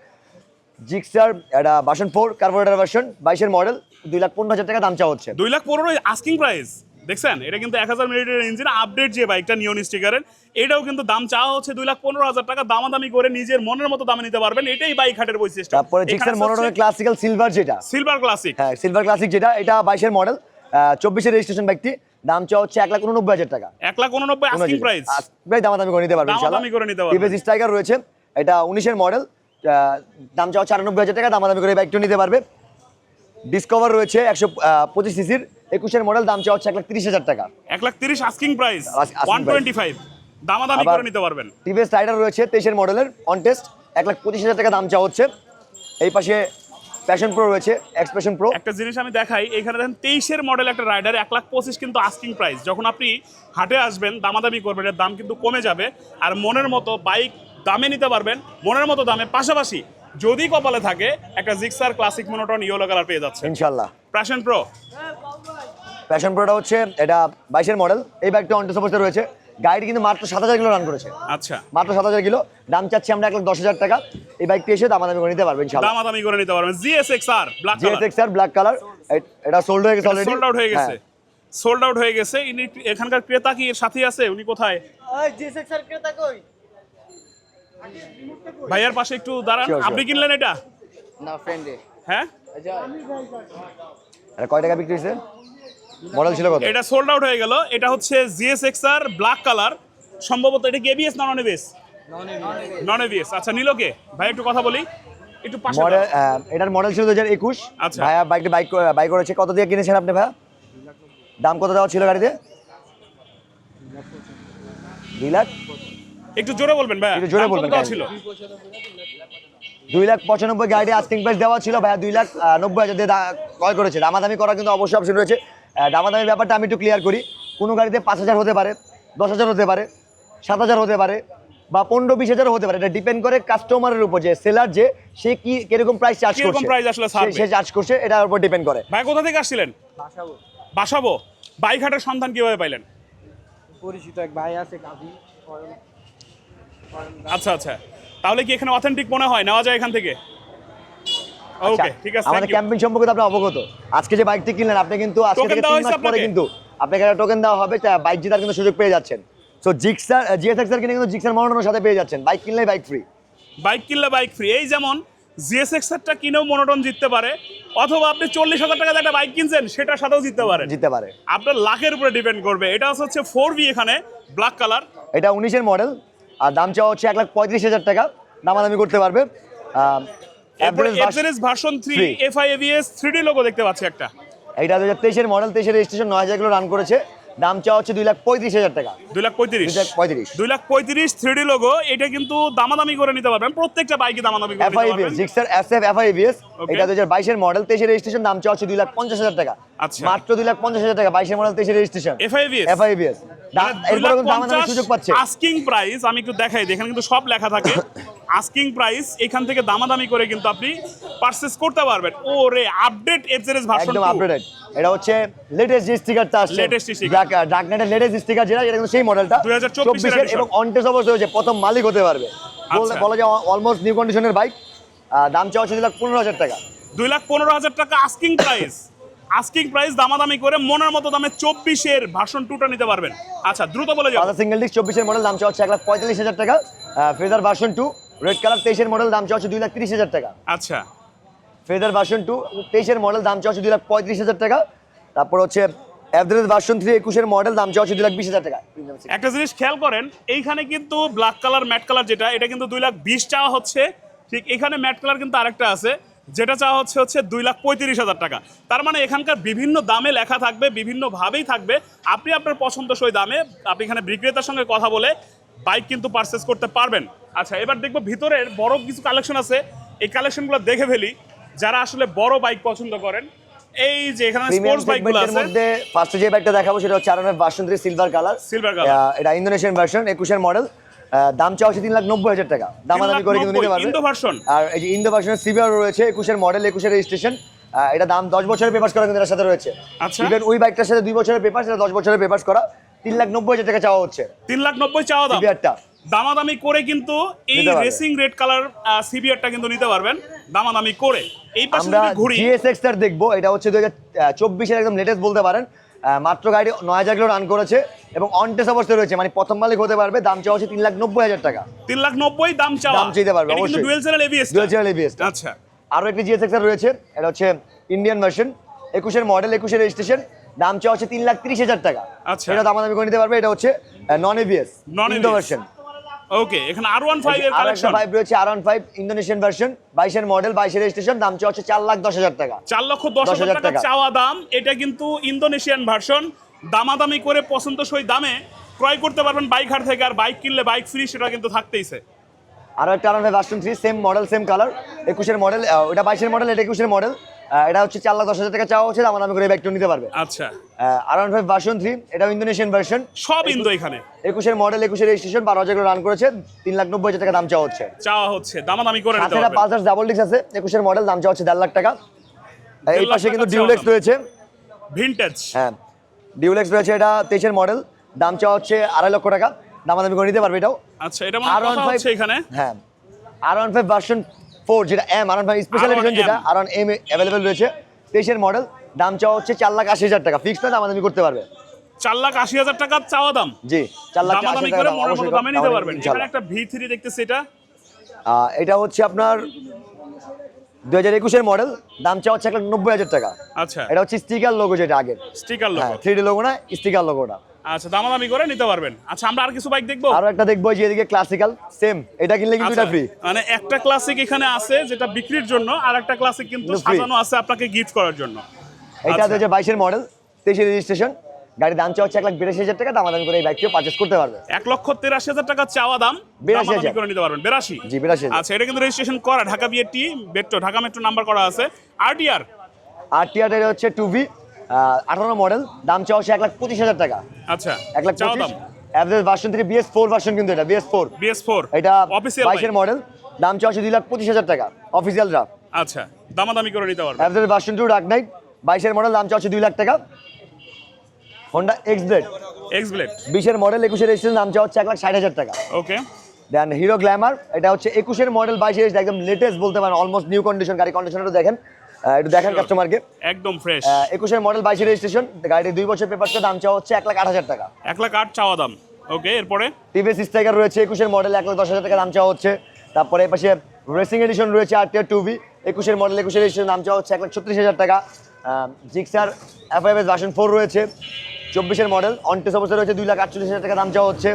জিক্সার এটা ভার্সন ফোর কার্বোরেটার ভার্সন বাইশের মডেল দুই লাখ পনেরো হাজার টাকা দাম চাওয়া হচ্ছে।
দুই লাখ পনেরো আস্কিং প্রাইস দেখছেন? এটা কিন্তু এক হাজার মিনিটের ইঞ্জিন আপডেট যে বাইকটা নিয়ন স্টিকারের এটাও কিন্তু দাম চাওয়া হচ্ছে দুই লাখ পনেরো হাজার টাকা দামাদামি করে নিজের মনের মতো দামে নিতে পারবেন। এটাই বাইক হাটের বৈশিষ্ট্য।
তারপরে জিক্সার মনোটনের ক্লাসিক্যাল সিলভার যেটা।
সিলভার ক্লাসিক
হ্যাঁ সিলভার ক্লাসিক যেটা এটা বাইশের মডেল চব্বিশের রেজিস্ট্রেশন বাইকটি দাম চাওয়া হচ্ছে এক লাখ উননব্বই হাজার টাকা।
এক লাখ উননব্বই আস্কিং প্রাইস
প্রায় দামাদামি করে নিতে পারবেন
দামাদামি করে নিতে পারবেন।
টিভিএস স্ট্রাইকার রয়েছে এটা উনিশের মডেল দাম চাওয়া চারানব্বই হাজার টাকা দামাদামি করে বাইকটিও নিতে পারবে। ডিসকভার রয়েছে একশো পঁচিশ সিসির একুশের মডেল দাম চাওয়া হচ্ছে এক লাখ তিরিশ হাজার টাকা।
এক লাখ তিরিশ asking price one twenty five দামাদামি করে নিতে পারবেন।
টিভিএস রাইডার রয়েছে তেইশের মডেলের অন টেস্ট এক লাখ পঁচিশ হাজার টাকা দাম চাওয়া হচ্ছে। এই পাশে প্যাশন প্রো রয়েছে এক্সপ্রেশন প্রো
একটা জিনিস আমি দেখাই এখানে দেখেন তেইশের মডেল একটা রাইডার এক লাখ পঁচিশ কিন্তু আস্কিং প্রাইস যখন আপনি হাটে আসবেন দামাদামি করবেন এর দাম কিন্তু কমে যাবে। আর মনের মতো বাইক দামে নিতে পারবেন মনের মতো দামে। পাশাপাশি যদি কপালে থাকে একটা Gixxer classic monotone yellow colour পেয়ে যাচ্ছে।
ইনশাল্লাহ।
প্যাশন প্রো
প্যাশন প্রোটা হচ্ছে এটা বাইশের মডেল এই বাইকটা অন টেস্ট অবস্থায় রয়েছে। গাড়ি কিন্তু মাত্র সাত হাজার কিলো রান করেছে।
আচ্ছা।
মাত্র সাত হাজার কিলো দাম চাচ্ছি আমরা এক লাখ দশ হাজার টাকা। এই বাইকটি এসে দামাদামি করে নিতে পারবেন
দামাদামি করে নিতে পারবেন। GSX R black colour
R black colour এটা সোল্ড হয়ে গেছে অলরেডি
সোল্ড আউট হয়ে গেছে। সোল্ড আউট হয়ে গেছে। ইনি এখানকার ক্রেতা কি? এর সাথে আছে? উনি কোথায়? ভাইয়ার পাশে একটু দাঁড়ান. আপনি কিনলেন এটা?
না ফ্রেন্ডে
হ্যাঁ?
এটা কয় টাকা বিক্রি হয়েছে? মডেল ছিল কত?
এটা সোল্ড আউট হয়ে গেল। এটা হচ্ছে জিএসএক্স আর ব্ল্যাক কালার সম্ভবত এটা কি এবিএস না নন এবিএস নন এবিএস আচ্ছা নিলোকে ভাই একটু কথা বলি। একটু পাশে
মডেল এটার মডেল ছিল দু হাজার একুশ।
আচ্ছা।
ভাইয়া বাইকটি বাইক বাইক করেছে। কত দিয়ে কিনেছেন আপনি ভাইয়া? দাম কত দেওয়া ছিল গাড়িতে? দুই লাখ?
একটু জোরে বলবেন ভাই
একটু জোরে বলবেন,
ছিল?
দুই লাখ পঁচানব্বই গাড়ি আস্কিং প্রাইস দেওয়া ছিল ভাইয়া দুই লাখ নব্বই হাজার দিয়ে দা- ক্রয় করেছে। দামাদামি করা কিন্তু অবশ্যই অপশন রয়েছে। আহ, দামাদামির ব্যাপারটা আমি একটু ক্লিয়ার করি। কোনো গাড়িতে পাঁচ হাজার হতে পারে দশ হাজার হতে পারে সাত হাজার হতে পারে বা পনেরো বিশ হাজারও হতে পারে। এটা ডিপেন্ড করে কাস্টমারের উপর যে সেলার যে সে কি কীরকম প্রাইস চার্জ করছে।
price আসলে?
সে- সে চার্জ করছে এটার উপর ডিপেন্ড করে।
ভাই কোথা থেকে আসছিলেন?
বাসাবো।
বাসাবো? বাইক হাটের সন্ধান কীভাবে পাইলেন?
পরিচিত এক ভাই আছে কাজী।
আচ্ছা আচ্ছা। তাহলে কি এখানে অথেন্টিক মনে হয়? নেওয়া যায় এখান থেকে? ওকে
আচ্ছা,
ঠিক আছে
আমাদের
thank you.
ক্যাম্পিং সম্পর্কে আপনি অবগত। আজকে যে বাইকটি কিনলেন আপনি কিন্তু আজকে থেকে তিন মাস পরে? কিন্তু আপনাকে একটা টোকেন দেওয়া হবে বাইক জেতার কিন্তু সুযোগ পেয়ে যাচ্ছেন। সো জিক্সার জিএসএক্সার কিনে কিন্তু জিক্সার মনোটনের সাথে পেয়ে যাচ্ছেন। বাইক কিনলে বাইক ফ্রি
বাইক কিনলে বাইক ফ্রি এই যেমন জিএসএক্স এরটা কিনেও মনোটন জিততে পারে অথবা আপনি চল্লিশ হাজার টাকা একটা বাইক কিনছেন সেটার সাথেও জিততে পারে
জিততে পারে।
আপনার লাখের উপরে ডিপেন্ড করবে। এটা হচ্ছে ফোর বি এখানে ব্ল্যাক কালার
এটা উনিশের মডেল আর দাম চাওয়া হচ্ছে এক লাখ পঁয়ত্রিশ হাজার টাকা। দামাদামি করতে পারবে।
Version three three D logo দেখতে পাচ্ছি একটা।
এইটা দু হাজার তেইশের মডেল তেইশের রেজিস্ট্রেশন নয় হাজার কিলো রান করেছে। দাম চাওয়া হচ্ছে দুই লাখ পঁয়ত্রিশ হাজার টাকা।
দুই লাখ পঁয়ত্রিশ।
পঁয়ত্রিশ।
দুই লাখ পঁয়ত্রিশ থ্রি ডি লোগো এটা কিন্তু দামাদামি করে নিতে পারবেন। প্রত্যেকটা বাইকে দামাদামি
জিক্সার এসএফ এফআইবিএস
Okay.
এটা দু হাজার বাইশের মডেল তেইশের রেজিস্ট্রেশন দাম চাওয়া হচ্ছে দুই লাখ পঞ্চাশ হাজার টাকা।
আচ্ছা।
মাত্র দুই লাখ পঞ্চাশ হাজার টাকা বাইশের মডেল তেইশের রেজিস্ট্রেশন এফআইবিএস এরপরে সুযোগ পাচ্ছে।
আস্কিং প্রাইস আমি একটু দেখাই এখানে কিন্তু সব লেখা থাকে। [COUGHS] আস্কিং প্রাইস এখান থেকে দামাদামি করে কিন্তু আপনি পারচেজ করতে পারবেন। ও রে আপডেট এফজেরেস ভার্সন
একদম আপডেটেড এটা হচ্ছে লেটেস্ট যে স্টিকারটা আসছে।
Sticker।
ডাকনেটের লেটেস্ট স্টিকার যেটা এটা কিন্তু সেই মডেলটা
2024 এর।
এবং অনটেস অবস্থা হয়েছে প্রথম মালিক হতে পারবে।
আচ্ছা।
বলা যায় অলমোস্ট নিউ কন্ডিশনের বাইক দাম চাওয়া হচ্ছে দুই লাখ পনেরো হাজার টাকা।
দুই লাখ পনেরো হাজার টাকা আস্কিং প্রাইস আস্কিং প্রাইস দামাদামি করে মনের মতো দামে চব্বিশের ভার্সন টুটা নিতে পারবেন। আচ্ছা দ্রুত বলে যাব
পাঁচা সিঙ্গেল ডিস্ক চব্বিশের মডেল দাম চাওয়া হচ্ছে এক লাখ পঁয়তাল্লিশ হাজার টাকা। Fazer version two red colour তেইশের মডেল দাম চাওয়া হচ্ছে দুই লাখ তিরিশ হাজার টাকা।
আচ্ছা।
ফেজার ভার্সন টু তেইশের মডেল দাম চাওয়া হচ্ছে দুই লাখ পঁয়ত্রিশ হাজার টাকা। তারপর হচ্ছে অ্যাভারেজ ভার্সন থ্রি একুশের মডেল দাম চাওয়া হচ্ছে দুই লাখ বিশ হাজার টাকা।
একটা জিনিস খেয়াল করেন এইখানে কিন্তু ব্ল্যাক কালার ম্যাট কালার যেটা এটা কিন্তু দুই লাখ বিশ চাওয়া হচ্ছে। ঠিক এখানে ম্যাট কালার কিন্তু আরেকটা আছে যেটা চাওয়া হচ্ছে হচ্ছে দুই লাখ পঁয়ত্রিশ হাজার টাকা। তার মানে এখানকার বিভিন্ন দামে লেখা থাকবে বিভিন্নভাবেই থাকবে। আপনি আপনার পছন্দসই দামে আপনি এখানে বিক্রেতার সঙ্গে কথা বলে বাইক কিন্তু পারচেস করতে পারবেন। আচ্ছা এবার দেখব ভিতরের বড় কিছু কালেকশন আছে। এই কালেকশনগুলো দেখে ফেলি যারা আসলে বড় বাইক পছন্দ করেন। এই যে এখানে স্পোর্টস বাইকগুলো আছে।
মধ্যে ফার্স্টে যে বাইকটা দেখাবো সেটা হচ্ছে আরনের version silver colour
Silver color।
এটা ইন্দোনেশিয়ান ভার্সন একুশের মডেল দাম চাওয়া হচ্ছে তিন লাখ নব্বই হাজার টাকা। দামাদামি করে কিন্তু নিতে পারবে। আর এই যে ইন্দো ভার্সনের সিভিআর রয়েছে একুশের মডেল একুশের রেজিস্ট্রেশন এটা দাম দশ বছরের পেপার্স করা কিন্তু এটার সাথে রয়েছে।
আচ্ছা।
ইভেন ওই বাইকটার সাথে দুই বছরের পেপার সেটা দশ বছরের পেপার্স করা। তিন লাখ নব্বই হাজার টাকা চাওয়া হচ্ছে।
তিন লাখ নব্বই চাওয়া দাম।
সিভিআরটা
দামাদামি করে কিন্তু এই। রেসিং রেড কালার সিবিআরটা কিন্তু নিতে পারবেন। দামাদামি করে। এই পাশে ঘুরি
জিএসএক্স দেখব। এটা হচ্ছে দুই হাজার চব্বিশের একদম লেটেস্ট বলতে পারেন। মাত্র গাড়ি নয় হাজার কিলো রান করেছে এবং অনটেস অবস্থায় রয়েছে। মানে প্রথম মালিক হতে পারবে দাম চাওয়া হচ্ছে তিন লাখ নব্বই হাজার টাকা।
তিন লাখ নব্বই দাম চাওয়া।
দাম চাইতে পারবে, অবশ্যই।
ডুয়েল চ্যানেল এবিএস
দুই হাজার এবিএস
আচ্ছা।
আরও একটি জিএস এক্সার রয়েছে এটা হচ্ছে ইন্ডিয়ান ভার্সন একুশের মডেল একুশের রেজিস্ট্রেশন দাম চাওয়া হচ্ছে তিন লাখ তিরিশ হাজার টাকা।
আচ্ছা।
এটা দাম দামি করে নিতে পারবে এটা হচ্ছে নন এবিএস নন ভার্সন
ওকে এখানে আর ওয়ান ফাইভ এর কালেকশন
ফাইভ রয়েছে আর ফাইভ ইন্দোনেশিয়ান ভার্সন বাইশের মডেল বাইশের রেজিস্ট্রেশন দাম হচ্ছে চার লাখ দশ হাজার টাকা।
চার লক্ষ দশ হাজার টাকা। চাওয়া দাম এটা কিন্তু ইন্দোনেশিয়ান ভার্সন দামাদামি করে পছন্দসই দামে ক্রয় করতে পারবেন বাইক হাট থেকে আর বাইক কিনলে বাইক ফ্রি সেটা কিন্তু থাকতেইছে।
আরও একটা R five version three same model same colour একুশের মডেল এটা বাইশের মডেল এটা একুশের মডেল এটা হচ্ছে চার লাখ দশ হাজার টাকা চাওয়া হচ্ছে দাম দামি করে ব্যাগটা নিতে পারবে।
আচ্ছা।
আর ফাইভ ভার্সন থ্রি এটা ইন্দোনেশিয়ান ভার্সন
সব ইন্দো এখানে।
একুশের মডেল একুশের রেজিস্ট্রেশন বারো হাজার করে রান করেছে তিন লাখ নব্বই হাজার টাকা দাম চাওয়া হচ্ছে।
চাওয়া হচ্ছে দামাদামি করে
সাথে
পারবেন
পালসার ডাবল ডিস্ক আছে একুশের মডেল দাম চাওয়া হচ্ছে দেড় লাখ টাকা। এই পাশে কিন্তু ডিউলেক্স রয়েছে।
ভিনটেজ
হ্যাঁ ডিউলেক্স রয়েছে এটা তেইশের মডেল দাম চাওয়া হচ্ছে আড়াই লক্ষ টাকা। দামাদামি করে নিতে পারবে এটাও।
আচ্ছা এটা
আর ওয়ান ফাইভ
এখানে।
হ্যাঁ R one five version four যেটা M R five special edition যেটা আর এম অ্যাভেলেবেল রয়েছে। তেইশের মডেল দাম চাওয়া হচ্ছে চার লাখ আশি হাজার টাকা। ফিক্সড না দামাদামি করতে পারবে?
চার লাখ আশি হাজার টাকা চাওয়া দাম।
জি চার লাখ
দামাদামি করে
টাকা অবশ্যই
দামে নিতে পারবেন। এখানে একটা ভি থ্রি দেখতেছি এটা।
হচ্ছে আপনার দু হাজার একুশের মডেল দাম চাওয়া হচ্ছে এক লাখ নব্বই হাজার টাকা।
আচ্ছা।
এটা হচ্ছে স্টিকার লোগো যেটা আগের।
Sticker logo
three D logo না স্টিকার লোগোটা
আচ্ছা দামাদামি করে নিতে পারবেন। আচ্ছা আমরা আর কিছু বাইক দেখব?
আরও একটা দেখব যে এদিকে ক্লাসিক্যাল সেম এটা কিনলে কিন্তু
আচ্ছা,
এটা ফ্রি
মানে একটা ক্লাসিক এখানে আছে যেটা বিক্রির জন্য আর একটা ক্লাসিক কিন্তু সাজানো আছে আপনাকে গিফট করার জন্য।
এটা
আচ্ছা।
হাজার বাইশের মডেল তেইশের রেজিস্ট্রেশন গাড়ির দাম চাওয়া হচ্ছে এক লাখ বিরাশি হাজার টাকা দামাদামি করে এই বাইকটিও পারচেস করতে পারবে।
এক লক্ষ তেরাশি হাজার টাকা চাওয়া দাম
82,000
দামাদামি করে নিতে পারবেন। বেরাশি?
জি বিরাশি হাজার।
আচ্ছা এটা কিন্তু রেজিস্ট্রেশন করা ঢাকা বিএটি মেট্রো ঢাকা মেট্রো নাম্বার করা আছে। আরটিআর
আর টিয়ারটা হচ্ছে টু ভি আঠারো মডেল দাম চাওয়া হচ্ছে এক লাখ পঁচিশ হাজার টাকা।
আচ্ছা
এক লাখ পঁচিশ।
দাম?
অ্যাভারেজ ভার্সন থেকে বিএস ফোর ভার্সন কিন্তু এটা বিএস ফোর
বিএস ফোর
এটা
অফিসিয়াল
বাইশের মডেল দাম চাওয়া হচ্ছে দুই লাখ পঁচিশ হাজার টাকা অফিসিয়াল ড্রাফট
আচ্ছা দামাদামি করে নিতে পারবেন
average version two dark knight বাইশের মডেল দাম চাওয়া হচ্ছে দুই লাখ টাকা। Honda X blade
X blade
বিশের মডেল একুশের রেজিস্ট্রেশন দাম চাওয়া হচ্ছে এক লাখ ষাট হাজার টাকা।
ওকে
দেন হিরো গ্ল্যামার এটা হচ্ছে একুশের মডেল বাইশের একদম লেটেস্ট বলতে পারেন অলমোস্ট নিউ কন্ডিশন গাড়ি কন্ডিশনটা দেখেন। একটু দেখেন কাস্টমারকে
একদম ফ্রেশ
একুশের মডেল বাইশের রেজিস্ট্রেশন গাড়ির দুই বছর পেপারসটা দাম চাওয়া হচ্ছে এক লাখ আট হাজার টাকা।
এক লাখ আট চাওয়া দাম। ওকে এরপরে?
টিভিএস স্ট্রাইকার রয়েছে একুশের মডেল এক লাখ দশ হাজার টাকা দাম চাওয়া হচ্ছে। তারপরে এর পাশে রেসিং এডিশন রয়েছে আর টিয়ার টু একুশের মডেল একুশের রেজিস্ট্রেশন দাম চাওয়া হচ্ছে এক লাখ ছত্রিশ হাজার টাকা। Gixxer F I S version four রয়েছে। চব্বিশের মডেল অনটেস অবস্থা রয়েছে দুই লাখ আটচল্লিশ হাজার টাকা দাম চাওয়া হচ্ছে।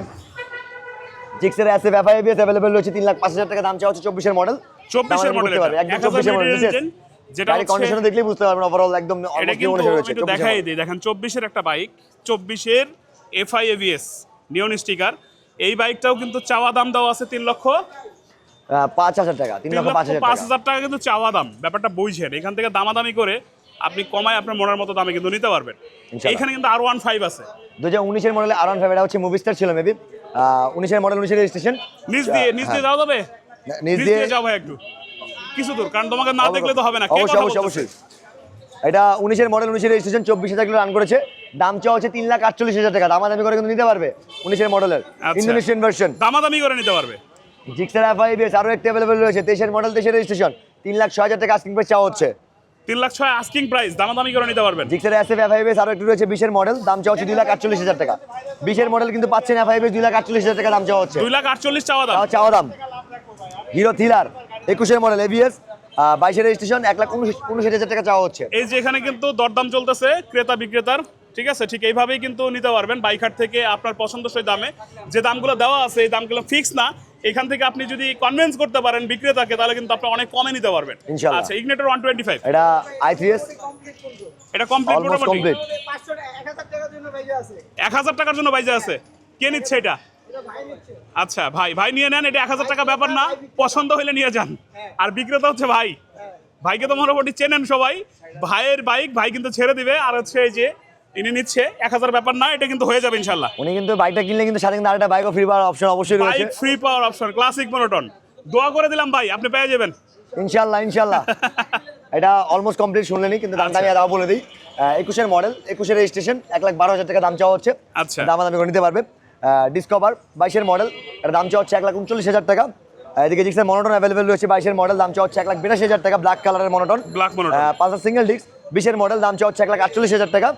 Gixxer S F I S available রয়েছে তিন লাখ পাঁচ হাজার টাকা দাম চাওয়া হচ্ছে চব্বিশের মডেল
চব্বিশের মডেল
একদম চব্বিশের মডেল
যেটা
গাড়ি কন্ডিশন দেখলেই বুঝতে পারবেন ওভারঅল একদম
এটা কিন্তু একটু দেখাই দিই। দেখেন চব্বিশের একটা বাইক চব্বিশের এফআই এভিএস নিয়ন স্টিকার এই বাইকটাও কিন্তু চাওয়া দাম দেওয়া আছে তিন লক্ষ।
পাঁচ হাজার টাকা তিন লক্ষ পাঁচ হাজার টাকা।
কিন্তু চাওয়া দাম। ব্যাপারটা বুঝছেন এখান থেকে দামাদামি করে আপনি কমায় আপনার মনের মতো দামে কিন্তু নিতে পারবেন। এইখানে কিন্তু আর ওয়ান ফাইভ আছে।
দু হাজার উনিশের মডেলে আর ওয়ান ফাইভ এটা হচ্ছে মুভিস্টার ছিল মেবি উনিশের মডেল উনিশের রেজিস্ট্রেশন
নিচ দিয়ে নিচ দিয়ে যাওয়া যাবে
দিয়ে
দিয়ে যাও ভাই একটু। কিছু দূর কারণ তোমাকে না দেখলে তো হবে না।
অবশ্যই অবশ্যই অবশ্যই। এটা উনিশের মডেল উনিশের রেজিস্ট্রেশন চব্বিশ হাজার কিলো রান করেছে। দাম চাওয়া হচ্ছে তিন লাখ আটচল্লিশ হাজার টাকা। দামাদামি করে কিন্তু নিতে পারবে উনিশের মডেলের। ইন্দোনেশিয়ান ভার্সন
দামাদামি করে নিতে পারবে।
জিক্সার এফ আই বিএস আরও একটা অ্যাভেলেবেল রয়েছে। তেইশের মডেল তেইশের রেজিস্ট্রেশন তিন লাখ ছয় হাজার টাকা আস্কিং প্রাইস চাওয়া হচ্ছে।
তিন লাখ ছয় আস্কিং প্রাইস দামাদামি করে নিতে পারবেন।
Gixxer S F I BS আরও একটু রয়েছে বিশের মডেল দাম চাওয়া হচ্ছে দুই লাখ আটচল্লিশ হাজার টাকা। বিশের মডেল কিন্তু পাচ্ছেন এফ আই বিএস দুই লাখ আটচল্লিশ হাজার টাকা দাম চাওয়া হচ্ছে।
দুই লাখ আটচল্লিশ চাওয়া দাম।
চাওয়া দাম। হিরো থ্রিলার একুশের মডেল এবিএস বাইশের রেজিস্ট্রেশন এক লাখ উনষাট উনষাট হাজার টাকা চাওয়া হচ্ছে।
এই যে এখানে কিন্তু দরদাম চলতেছে ক্রেতা বিক্রেতার ঠিক আছে? ঠিক এইভাবেই কিন্তু নিতে পারবেন বাইকার থেকে আপনার পছন্দসই দামে। যে দামগুলো দেওয়া আছে এই দামগুলো ফিক্স না। এখান থেকে আপনি যদি কনভিন্স করতে পারেন বিক্রেতাকে তাহলে কিন্তু আপনি অনেক কমে নিতে পারবেন। আচ্ছা ইগনেটর ওয়ান টোয়েন্টি ফাইভ
এটা আই থ্রি এস
এটা কমপ্লিট মোটামুটি?
কমপ্লিট
এক হাজার টাকার জন্য বাইরে আছে।
এক হাজার টাকার জন্য বাইজে আছে। কে নিচ্ছে এটা? আচ্ছা ভাই ভাই নিয়ে নেন এটা এক হাজার টাকা ব্যাপার না। পছন্দ হলে নিয়ে যান। আর বিক্রেতা হচ্ছে ভাই। ভাইকে তো মোটামুটি চেনেন সবাই। ভাইয়ের বাইক ভাই কিন্তু ছেড়ে দিবে। আর হচ্ছে এই যে ইনি নিচ্ছে এক হাজার ব্যাপার না এটা কিন্তু হয়ে যাবে ইনশাল্লাহ।
উনি কিন্তু বাইকটা কিনলে কিন্তু সাথে কিন্তু আরেকটা বাইকও ফ্রি পাওয়ার অপশন অবশ্যই রয়েছে।
Bike free power option classic monotone দোয়া করে দিলাম ভাই আপনি পেয়ে যাবেন।
ইনশাল্লাহ ইনশাল্লাহ। [LAUGHS] এটা অলমোস্ট কমপ্লিট শুনলেনি কিন্তু দামটা আমি। আরও বলে দিই। একুশের মডেল একুশের রেজিস্ট্রেশন এক লাখ বারো হাজার টাকা দাম চাওয়া হচ্ছে।
আচ্ছা।
দাম করে নিতে পারবে। ডিসকভার বাইশের মডেল এর দাম চাওয়া হচ্ছে এক লাখ উনচল্লিশ হাজার টাকা। এদিকে জিক্সের মনোটন অ্যাভেলেবেল রয়েছে বাইশের মডেল দাম চাওয়া হচ্ছে এক লাখ বিরাশি হাজার টাকা ব্ল্যাক কালারের মনোটন
ব্ল্যাক মনোটন
পাঁচটা সিঙ্গেল ডিস্ক বিশের মডেল দাম চাওয়া হচ্ছে এক লাখ আটচল্লিশ হাজার টাকা।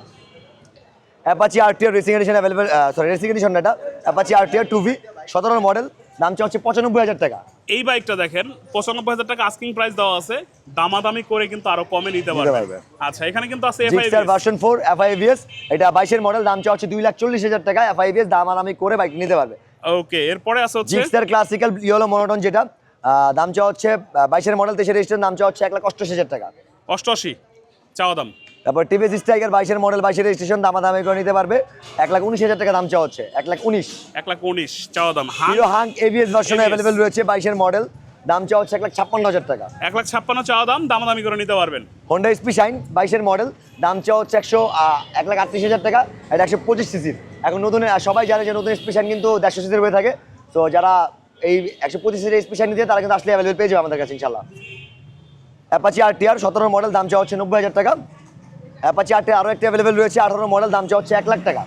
Apache RTR racing edition available sorry racing edition এটা। অ্যাপাচি আরটিআর টু ভি সতেরো মডেল দাম চাওয়া হচ্ছে পঁচানব্বই হাজার টাকা।
এই বাইকটা দেখেন পঁচানব্বই হাজার টাকা আস্কিং প্রাইস দেওয়া আছে। দামাদামি করে কিন্তু আরও কমে নিতে পারবে। আচ্ছা এখানে কিন্তু আছে
জিক্সার
এফআই
ভার্সন ফোর এফআইভিএস এটা বাইশের মডেল দাম চাওয়া হচ্ছে দুই লাখ চল্লিশ হাজার টাকা। এফআইভিএস দাম আরামি করে বাইক নিতে পারবে।
ওকে এরপরে আছে হচ্ছে
জিক্সার ক্লাসিক্যাল ইয়েলো মনোটন যেটা দাম চাওয়া হচ্ছে বাইশের মডেল তেইশের রেজিস্টার দাম চাওয়া হচ্ছে এক লাখ অষ্টআশি হাজার টাকা।
অষ্টআশি চাওয়া দাম।
তারপর টিভিএস স্ট্রাইকার বাইশের মডেল বাইশের রেজিস্ট্রেশন দামা দামে করে নিতে পারবে। এক লাখ উনিশ হাজার টাকা দাম চাওয়া হচ্ছে। এক লাখ উনিশ।
এক লাখ উনিশ চাওয়া দাম।
Hero Hang ABS version available রয়েছে বাইশের মডেল দাম চাওয়া হচ্ছে এক লাখ ছাপ্পান্ন হাজার টাকা।
এক লাখ ছাপ্পান্ন চাওয়া দাম দামাদামি করে নিতে পারবেন।
হোন্ডা এসপি শাইন বাইশের মডেল দাম চাওয়া হচ্ছে একশো এক লাখ আটত্রিশ হাজার টাকা। এটা একশো পঁচিশ সিসির। এখন নতুন সবাই জানে যে নতুন এসপি শাইন কিন্তু দেড়শো সিসির হয়ে থাকে। তো যারা এই একশো পঁচিশ সিসির এসপি শাইন নিতে তারা কিন্তু আসলে অ্যাভেলেবেল পেয়ে যাবে আমাদের কাছে ইনশাল্লাহ অ্যাপাচি আর টিআর সতেরো মডেল দাম চাওয়া হচ্ছে নব্বই হাজার টাকা। অ্যাপাচি আর টিআর আরও একটা অ্যাভেলেবেল রয়েছে আঠারো মডেল দাম চাওয়া হচ্ছে এক লাখ টাকা।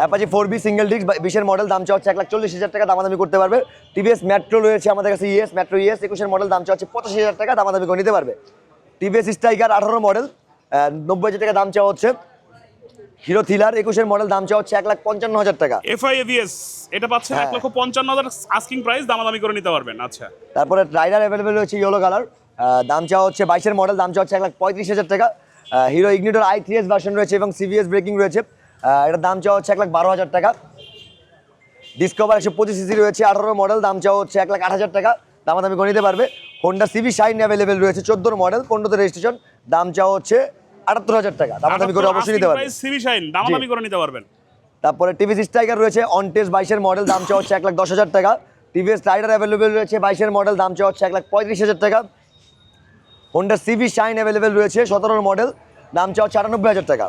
Apache four V single disc বিশের মডেল দাম চা হচ্ছে এক লাখ চল্লিশ হাজার টাকা দামাদামি করতে পারবে। টিভিএস মেট্রো রয়েছে আমাদের কাছে ইএস মেট্রো ইএস একুশের মডেল দাম চা হচ্ছে পঁচাশি হাজার টাকা দামাদামি করে নিতে পারবে। টিভিএস স্ট্রাইকার আঠারো মডেল নব্বই হাজার টাকা দাম চাওয়া হচ্ছে হিরো থিলার একুশের মডেল দাম চাওয়া হচ্ছে এক লাখ পঞ্চান্ন হাজার টাকা।
এফআই এভিএস এটা পাচ্ছেন এক
হ্যাঁ।
লক্ষ পঞ্চান্ন হাজার আস্কিং প্রাইস দামাদামি করে নিতে পারবেন। আচ্ছা।
তারপরে রাইডার অ্যাভেলেবেল রয়েছে ইয়েলো কালার দাম চাওয়া হচ্ছে বাইশের মডেল দাম চাওয়া হচ্ছে এক লাখ পঁয়ত্রিশ হাজার টাকা। Hero Ignitor I three S version রয়েছে এবং সিভিএস ব্রেকিং রয়েছে। এটার দাম চাওয়া হচ্ছে এক লাখ বারো হাজার টাকা। ডিসকভার একশো পঁচিশ সিসি রয়েছে আঠারো মডেল দাম চাওয়া হচ্ছে এক লাখ আট হাজার টাকা। দামাদামি করে নিতে পারবে। হোন্ডা সিভি শাইন অ্যাভেলেবেল রয়েছে চোদ্দোর মডেল পনেরোতে রেজিস্ট্রেশন দাম চাওয়া হচ্ছে আটাত্তর হাজার টাকা। দামাদামি করে অবশ্যই নিতে পারবে।
সিভি শাইন দামাদামি করে নিতে পারবেন।
তারপরে টিভিএস স্ট্রাইকার রয়েছে অনটেস বাইশের মডেল দাম চাওয়া হচ্ছে এক লাখ দশ হাজার টাকা। টিভিএস রাইডার অ্যাভেলেবেল রয়েছে বাইশের মডেল দাম চাওয়া হচ্ছে এক লাখ পঁয়ত্রিশ হাজার টাকা। হোন্ডা সিভি শাইন অ্যাভেলেবেল রয়েছে সতেরোর মডেল দাম চাওয়া হচ্ছে আটানব্বই হাজার টাকা।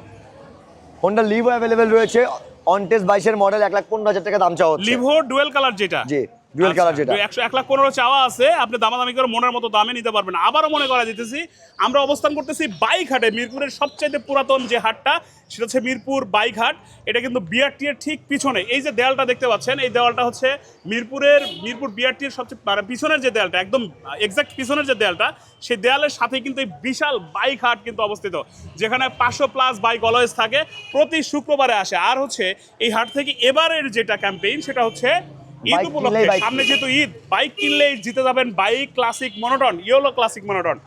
হোন্ডা লিভো অ্যাভেলেবেল রয়েছে অনটেস বাইশের মডেল এক লাখ পনেরো হাজার টাকা দাম চাও
লিভো ডুয়েল কালার যেটা?
জি, যেটা।
আচ্ছা, একশো এক লাখ পনেরো চাওয়া আছে আপনি দামাদামি করে মনের মতো দামে নিতে পারবেন আবারও মনে করা যেতেছি আমরা অবস্থান করতেছি বাইক হাটে মিরপুরের সবচাইতে পুরাতন যে হাটটা সেটা হচ্ছে মিরপুর বাইক হাট এটা কিন্তু বিআরটি এর ঠিক পিছনে। এই যে দেয়ালটা দেখতে পাচ্ছেন এই দেওয়ালটা হচ্ছে মিরপুরের মিরপুর বিআরটি এর সবচেয়ে মানে পিছনের যে দেয়ালটা একদম এক্সাক্ট পিছনের যে দেয়ালটা সেই দেয়ালের সাথে কিন্তু এই বিশাল বাইক হাট কিন্তু অবস্থিত যেখানে পাঁচশো প্লাস বাইক অলওয়েজ থাকে প্রতি শুক্রবারে আসে। আর হচ্ছে এই হাট থেকে এবারের যেটা ক্যাম্পেইন সেটা হচ্ছে ঈদ উপলক্ষে সামনে যেহেতু ঈদ বাইক কিনলেই জিতে যাবেন bike classic monotone yellow classic monotone